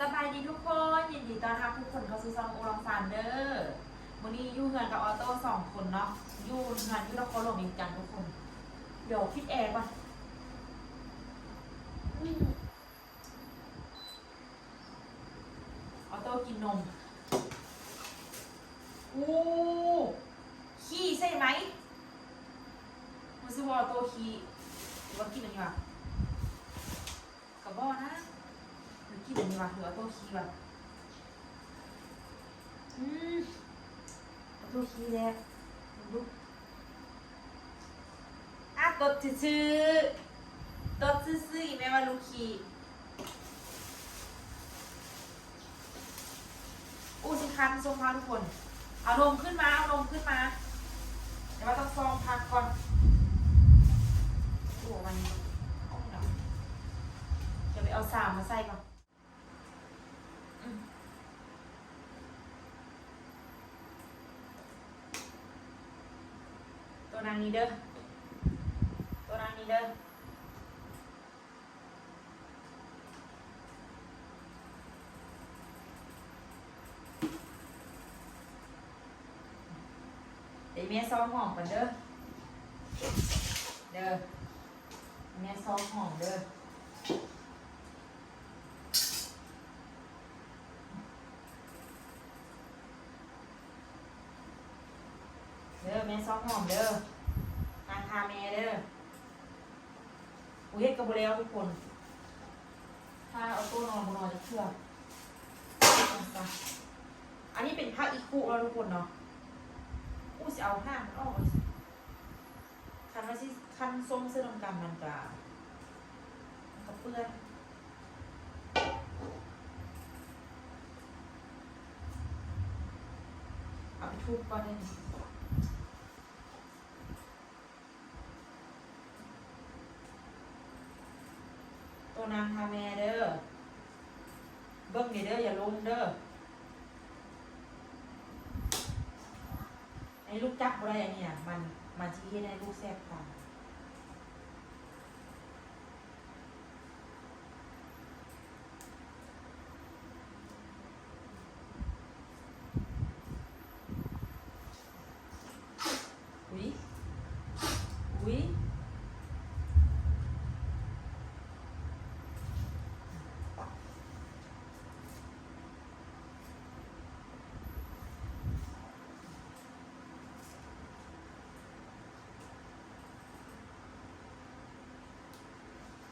สบายดีทุกคนยินดีต้อนรับทุกคนเข้าสู่ซองโอลองฟานเดอร์วันนี้ยู่เงินกับออโต้สองคนเนาะยู่งานที่เราโคโลมิกันทุกคน เดี๋ยวคิดแอร์ก่อนออโต้กินนมอู้ขี้ใช่ไหมมันซื้อว่าออโต้ขี้ว่ากินอะไรวะกับบ่อนะหรือกินะ หรือเอาตัวคีย์วะอืมเอาตัวคีย์แล้วดูอะตดซื่อๆตดซื่อๆอีแม่ว่าลูกคีย์อู้สิคันทรงพาทุกคนเอาลมขึ้นมาเอาลมขึ้นมาเดี๋ยวว่าต้องฟองพักก่อนโอ้มันเอาเดี๋ยวเดี๋ยวไปเอาสามมาใส่ก่อน นางนี้เด้อตัวนางนี้เด้อเดี๋ยวแม่ซ้อมหอมก่อนเด้อเด้อแม่ซ้อมหอมเด้อเด้อแม่ซอกหอมเด้อางคาแม่เด้ออุ้ยเฮ็ดกระโบแล้วทุกคน ถ้าเอาตัวนอนบนนอนจะเชื่ออันนี้เป็นผ้าอีคุแล้วทุกคนเนาะอู้สิเอาผ้ามันออกคันว่าสิคันทรงเสื้อดำกำมันกะมันก็เปื้อนเอาไปทุบก่อนเลย นางทาแม่เด้อ เบิ้งนี่เด้ออย่าลงเด้อไอ้ลูกจับอะไรอันเนี้ยมันมันชี้ให้ในลูกแซ่บค่ายอุ้ย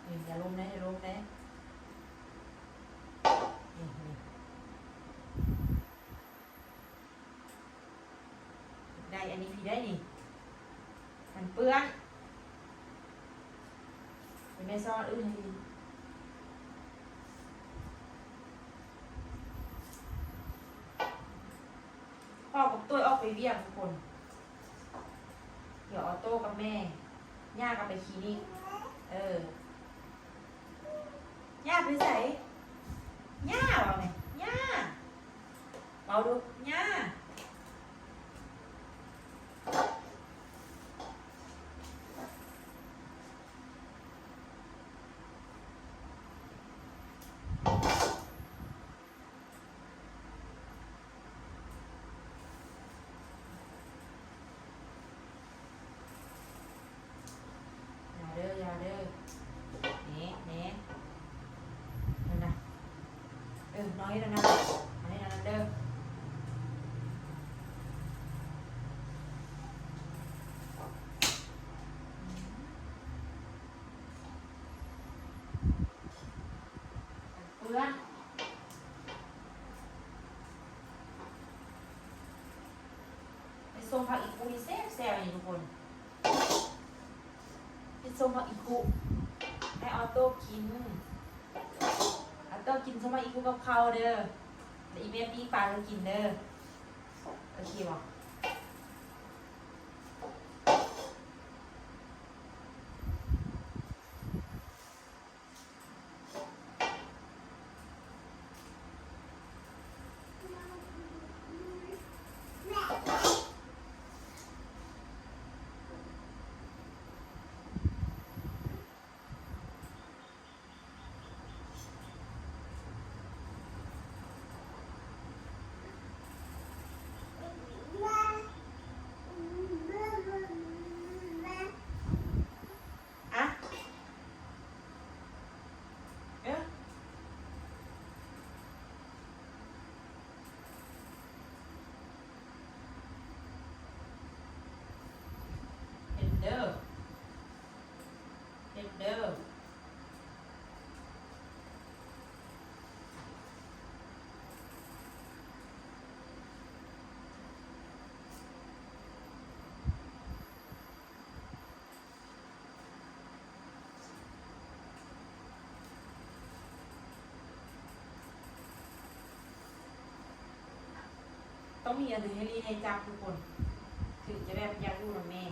นี่อย่าลงนะอย่าลงนะนี่นี่ได้ อันนี้พี่ได้นี่ มันเปื้อนมันไม่ซ่อนอื้อพ่อกับตัวออกไปเวียงทุกคน เดี๋ยวออโต้กับแม่ ย่ากับไปคลินิกเออย่าไปใส่ย่าเอาไหมย่าเอาดูย่าอย่าเด้ออย่าเด้อเน่เน่นั่นนะ เออน้นะอันนี้นั่นเด้อเพื่อนไปส่งผักอีกคุยแซ่บแซ่บนี่ทุกคนไปส่งผักอีกคุให้ออโต้กิน ก็กินสมัยอีกกับข้าวเด้อแต่อีเมปิ้งปลาก็กินเด้อโอเคบ่ ต้องมีอะดรีนาลีนในจับทุกคน ถึงจะแบบอยากดูกับแม่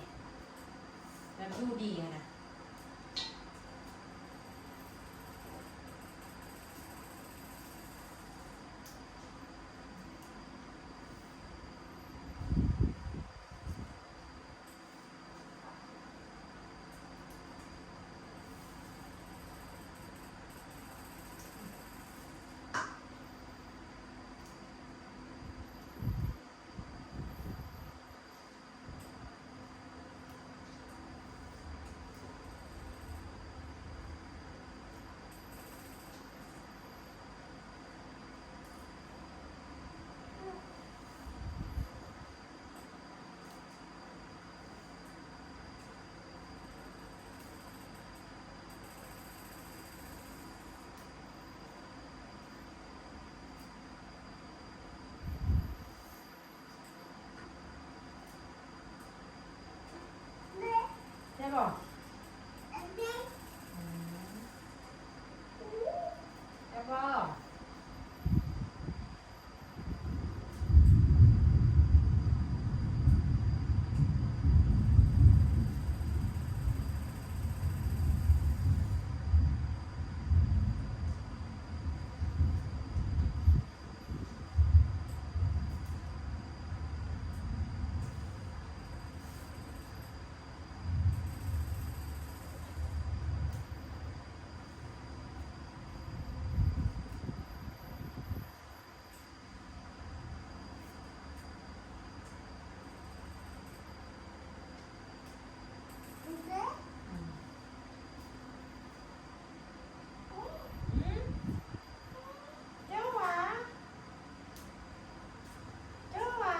แบบดูดีอะนะ ได้บอกได้บอกอืมเจ้าหวาเจ้าหวา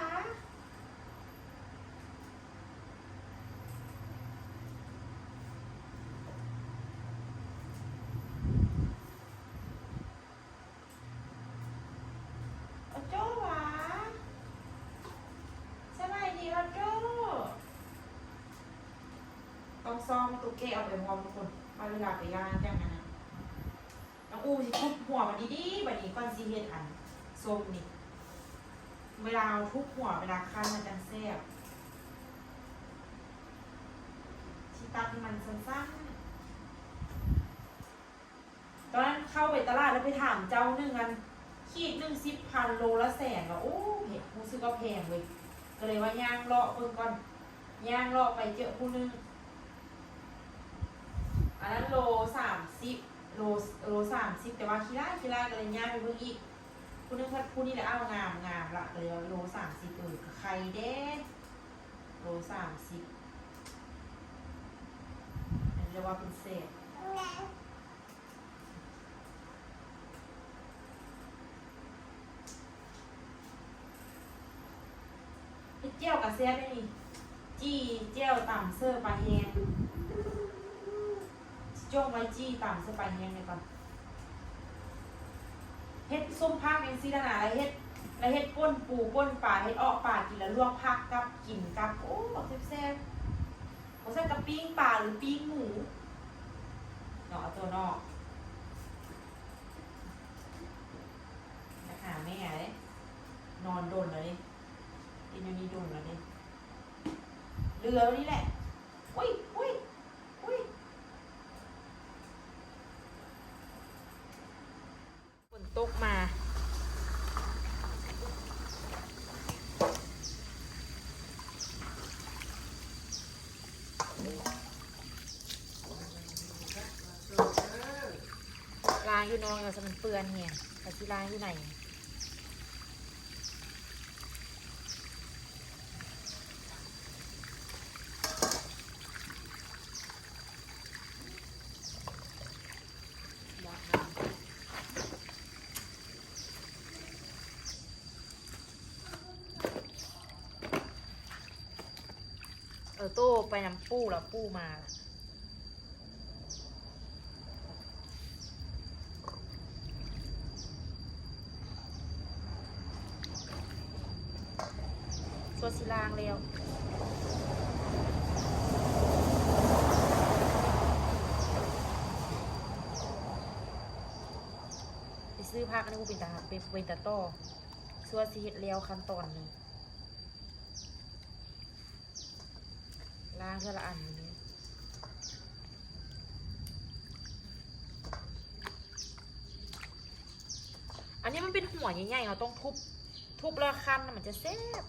เอาโจ้หวาสบายดีแล้วโจ้ต้ องซ้อมตุ๊กแกเอาไปพร้อมทุกคนมาเวลาไปย่างแจ้งกันนะน้องอูสิทุบหัวมันดีๆบัดนี้ก่อนสิเฮ็ดอันส้มนี่ เวลาทุบหัวเวลาคั้นมันจังแซ่บชิตัดมันสั้นๆตอนนั้นเข้าไปตลาดแล้วไปถามเจ้าหนึ่งอันขีดหนึ่งสิบพันโลละแสนว่าโอ้เห็ดรู้สึกว่าแพงเว้ยก็เลยว่าย่างเลาะเพิ่งก่อนย่างเลาะไปเจอผู้นึง อันนั้นโลสามสิบโลโลสามสิบแต่ว่าคีร่าคีร่าก็เลยย่างไปเพิ่งอีกคุณนึกว่าคุณนี่แหละเอางามงามละเลยโลสามสิบเออใครเด้โลสามสิบอันนี้เรียกว่าเป็นเศษเจียวกับแซ่บได้จี้เจียวต่ำเสื้อปลาแฮง จ้งไว้จี้ต่ำเสื้อปลาแฮงเลยก่อนเฮ็ดส้มผักยังซีดานาอะไรเฮ็ดแล้วเฮ็ดป่นปูป่นปลาเฮ็ดออกปลากินแล้วลวกผักกับกินกับโอ้บอกแซ่บๆบ่ใช่กับปิ้งปลาหรือปิ้งหมูเนาะตัวนอกนะคะแม่เลยนอนโดนแล้วนี่กินอันนี้โดนแล้วนี่เรือนนี้แหละอุ้ยอุ้ยอุ้ยฝนตกมา ล้าง อยู่นองอยู่สมันเปื้อนเฮียแต่ที่ล้างอยู่ไหนเออโต้ไปนำปูแล้วปูมาล่ะ ตัวสีลางแล้วไปซื้อผ้ากนี่กูเป็นตาเป็นเป็นตาต่อซัวสีเห็ดแล้วขั้นตอนนี้ล้างเท่ละอันนี้อันนี้มันเป็นหัวใหญ่ๆเราต้องทุบ ทุบแล้วคันมันจะเซ็บ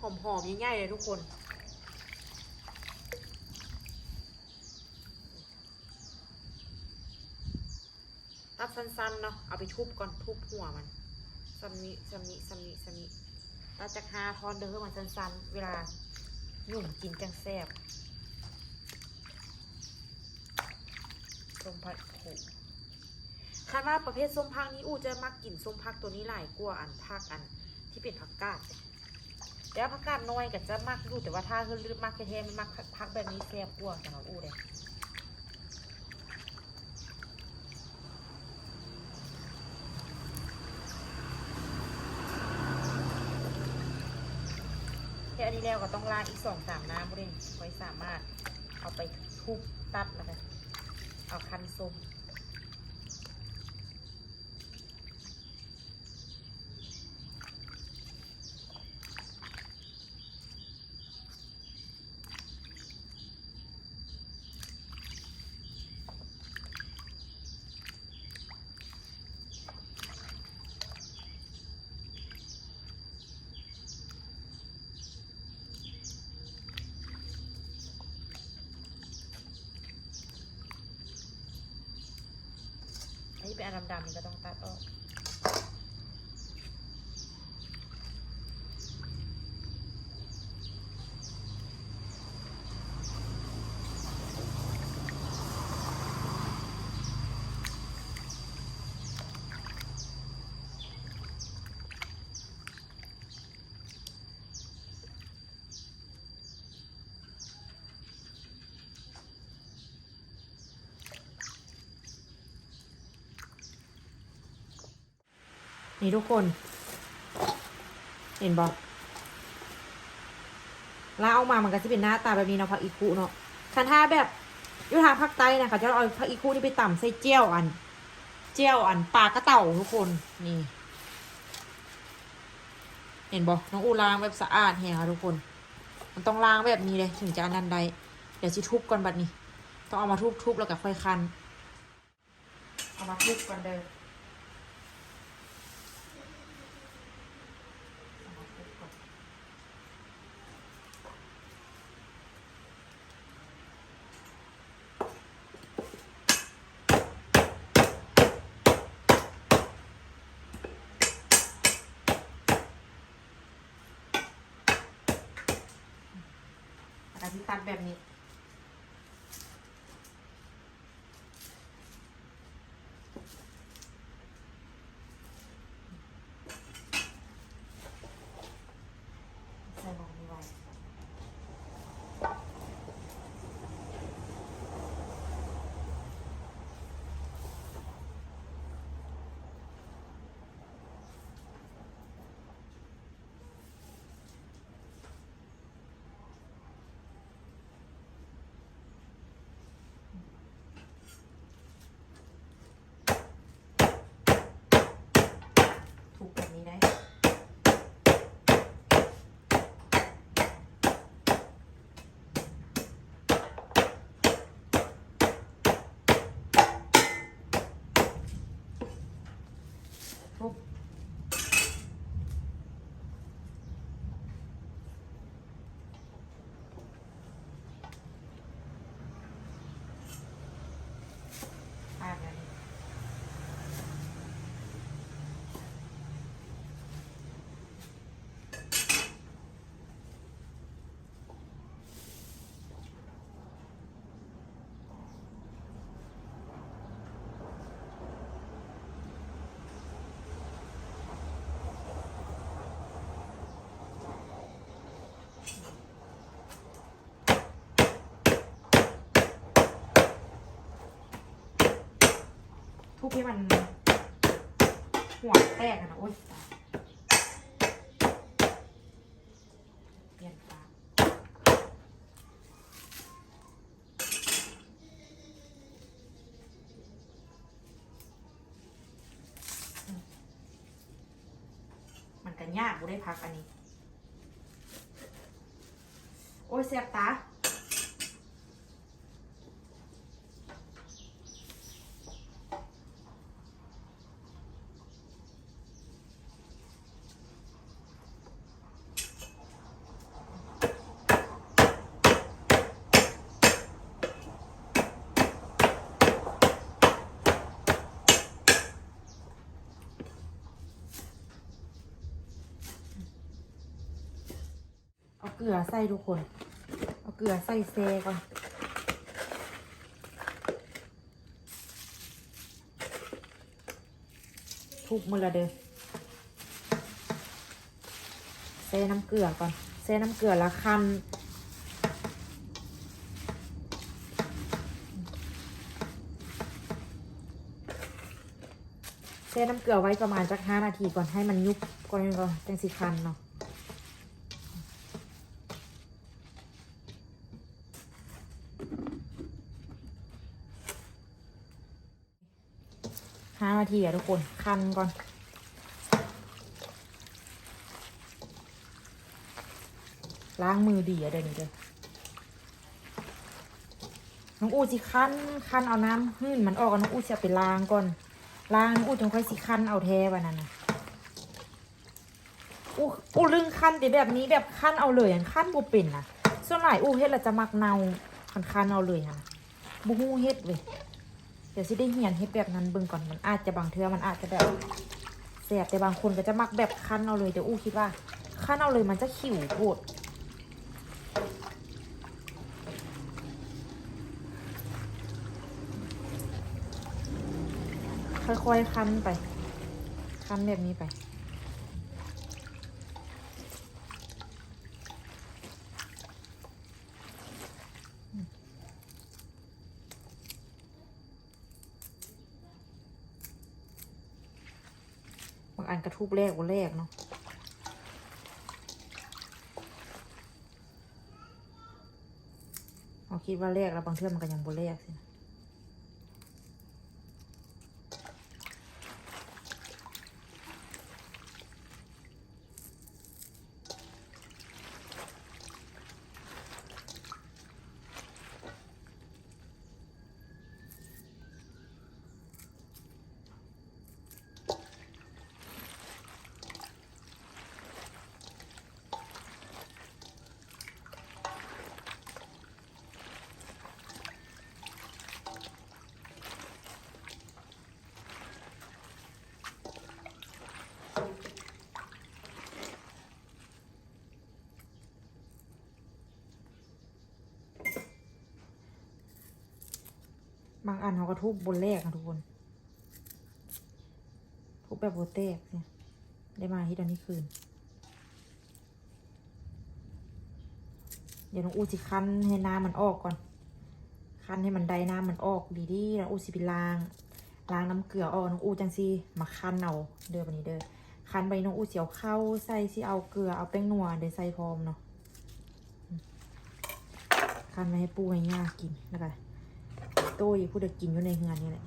หอมๆใหญ่ๆเลยทุกคน ตัดสั้นๆเนาะเอาไปทุบก่อนทุบหัวมันซัมนี้ซัมนี้ซัมนี้ซัมนี้ตัดจากหาทอนเดิมมันสั้นๆ เวลาหยุ่มกินจังแซ่บส้มผัดผงคาดว่าประเภทส้มพักนี้อูจะมักกินส้มพักตัวนี้หลายกว่าอันพักอันที่เป็นผักกาด แต่ว่าผักกาดน้อยก็จะมักอยู่แต่ว่าถ้าคือลืมมักแท้ๆมันมักพักแบบนี้แซ่บกว่าสำหรับอูเลยแค่อันนี้แล้วก็ต้องล้างอีกสองสามน้ำเลยไว้สามารถเอาไปทุบตัดแล้วกันเอาคันส้ม ดำๆนี่ก็ต้อง นี่ทุกคน เห็นบอกล้างออกมามันก็จะเป็นหน้าตาแบบนี้เนาะผักอีคุเนาะคันถ้าแบบยุทธาภาคใต้นะคะจะเอาผักอีคุนี่ไปต่ำใส่เจียวอัน เจียวอันปลากระเต่าทุกคนนี่ เห็นบอกน้องอูล้างแบบสะอาดแฮะทุกคน มันต้องล้างแบบนี้เลยถึงจะอันนั้นได้เดี๋ยวชิทุบก่อนบัดนี้ ต้องเอามาทุบๆแล้วก็ค่อยคันเอามาทุบก่อนเด้อ เอามาทุบก่อนแล้วก็ ที่ตัดแบบนี้ ถูกแบบนี้ได้ ทุบให้มันหัวแตกอะนะโอ๊ยเปลี่ยนปามมันกันยากกูได้พักอันนี้ โอ้ยเสียบตา เกลือใส่ทุกคน เอาเกลือใส่เซก่อนทุบมือละเด้อเซน้ำเกลือก่อนเซน้ำเกลือละคันเซน้ำเกลือไว้ประมาณสักห้านาทีก่อนให้มันยุบก่อนก่อนจังสิคันเนาะ ห้านา ทีอะทุกคน คันก่อน ล้างมือดีอะเดี๋ยวนี้เด้อน้องอูสิคันคันเอาน้ำหื่นมันออกน้องอูจะไปล้างก่อนล้างน้องอูจงค่อยสิคันเอาแท้วันนั้นนะอูอูลึงคันแต่แบบนี้แบบคันเอาเลยอันคันบ่เป็นนะส่วนหลายอูเฮ็ดแล้วจะมักเนาคันคันเอาเลยฮะบ่ฮู้เฮ็ดเว้ย เดี๋ยวสิได้เหียนให้แบบนั้นเบิ่งก่อนมันอาจจะบางเทือมันอาจจะแบบแสบแต่บางคนก็จะมักแบบคั้นเอาเลยแต่อู้คิดว่าคั้นเอาเลยมันจะขิวโคตรค่อยๆคั้นไป คั้นแบบนี้ไป บางอัน กระทุบแรกวันแรกเนาะเราคิดว่าแรกแล้วบางเทื่อมันก็ยังบ่แรกสินะางอันเขาก็ทุบบนแรกนะทุกคน ทุบแบบโบแตกเนี่ย ได้มาที่ตอนนี้คืน เดี๋ยวน้องอูสิคั้นให้น้ำมันออกก่อน คั้นให้มันได้น้ำมันออกดีดีน้องอูสิไปล้าง ล้างน้ำเกลือออกน้องอูจังซีมาคั้นเอาเด้อวันนี้เด้อคั้นไปน้องอูเสียวเข้าใส่สิเอาเกลือเอาแป้งนัวเดี๋ยวใส่พร้อมเนาะคั้นไว้ให้ปูให้ย่ากินแล้วกัน โต้ยผู้เด็กกินอยู่ในเฮือนนี่แหละ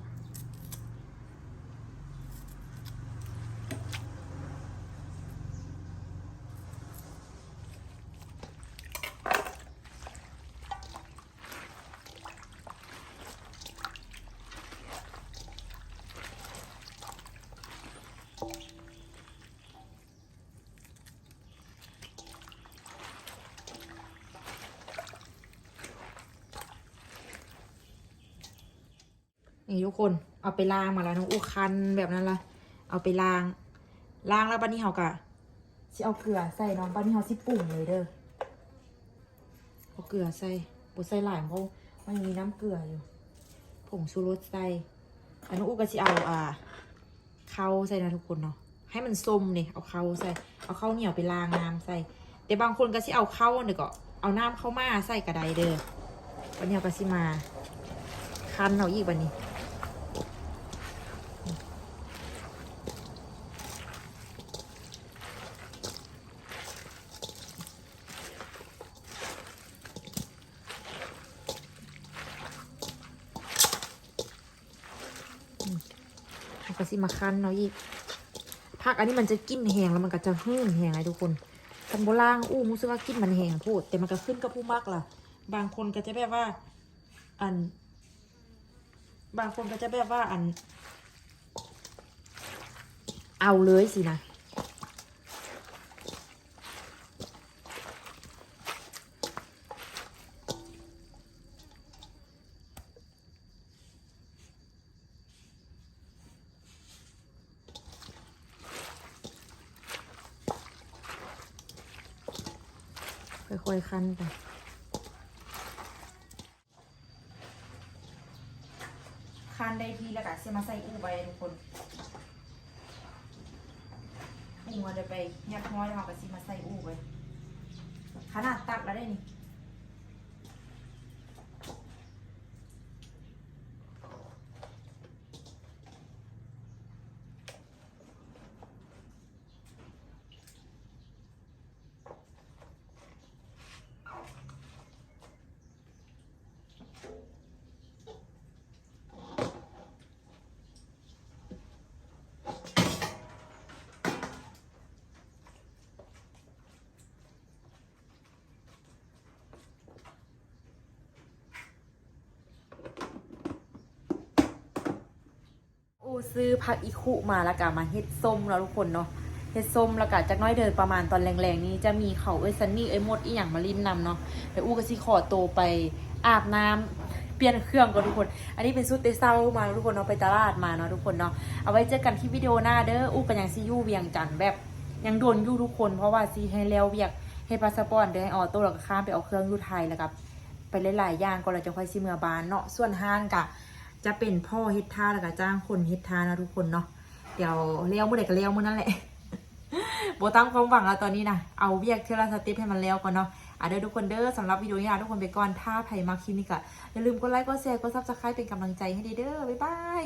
ไปล้างมาแล้วน้องอูคันแบบนั้นละเอาไปล้าง ล้างแล้วบันนี้เขากะสิเอาเกลือใส่น้องบันนี้เขาสิปรุงเลยเด้อเอาเกลือใส่บดใส่หลายเพราะมันมีน้ำเกลืออยู่ ผงชูรสใส่แล้วน้องอูก็สิเอาอ่าเข้าใส่นะทุกคนเนาะให้มันส้มเนี่ยเอาเข้าใส่ เอาเข้าเหนียวไปล้างน้ำใส่ แต่บางคนก็สิเอาเข้าเดี๋ยก็เอาน้ำเข้ามาใส่กระไดเด้อวันนี้เอาก็สิมาคันเอาอีกวันนี้ อืมแล้วก็ สิมาคั้นเนาะอีกผักอันนี้มันจะกินแหงแล้วมันก็จะหื้นแหงไงทุกคนคันโบล่างอู้มู้สึกว่ากินมันแหงพูด แต่มันก็ขึ้นกับผู้มักล่ะ บางคนก็จะแบบว่า อัน บางคนก็จะแบบว่าอัน เอาเลยสินะ ค่ อยคันไปคันได้ทีแล้วก็เสียมาใส่อู้ไปทุกคนอู้มาจะไปแยกน้อยแล้วเราก็สิมาใส่อู้ไปขนาดตักแล้วได้นี่ ซื้อผักอีคุมาแล้วก็มาเฮ็ดส้มแล้วทุกคนเนาะเฮ็ดส้มแล้วก็จากน้อยเดินประมาณตอนแรงๆนี้จะมีเขาเอ้ยซันนี่เอ้ยมดอีหยังมาลิ้นนำเนาะเดี๋ยวอูก็สิขอโตไปอาบน้ำเปลี่ยนเครื่องก่อนทุกคน อันนี้เป็นชุดเตเซามาทุกคนเนาะไปตลาดมาเนาะทุกคนเนาะเอาไว้เจอกันที่วิดีโอหน้าเด้ออูกันยังซียู่เวียงจันแบบยังโดนยู่ทุกคนเพราะว่าซีให้แล้วเวียกให้พาสปอร์ตเด้อให้ออโต้แล้วก็ข้ามไปเอาเครื่องยู่ไทยแล้วก็ไปหลายๆอย่างก็เราจะค่อยซิเมือบานเนาะส่วนห้างกะ จะเป็นพ่อเฮ็ดท่าแล้วก็จ้างคนเฮ็ดท่านะทุกคนเนาะเดี๋ยวเลี้ยวเมื่อไหร่ก็เลี้ยวเมื่อนั่นแหละโบตั้งความหวังแล้วตอนนี้นะเอาเวียกเทอละสติปให้มันเลี้ยวก่อนเนาะอะเด้อทุกคนเด้อสำหรับวิดีโอนี้ลาทุกคนไปก่อนถ้าใครมาคลิปนี้ก็อย่าลืมกดไลค์กดแชร์กดซับสไครต์เป็นกำลังใจให้ดีเด้อบ๊ายบาย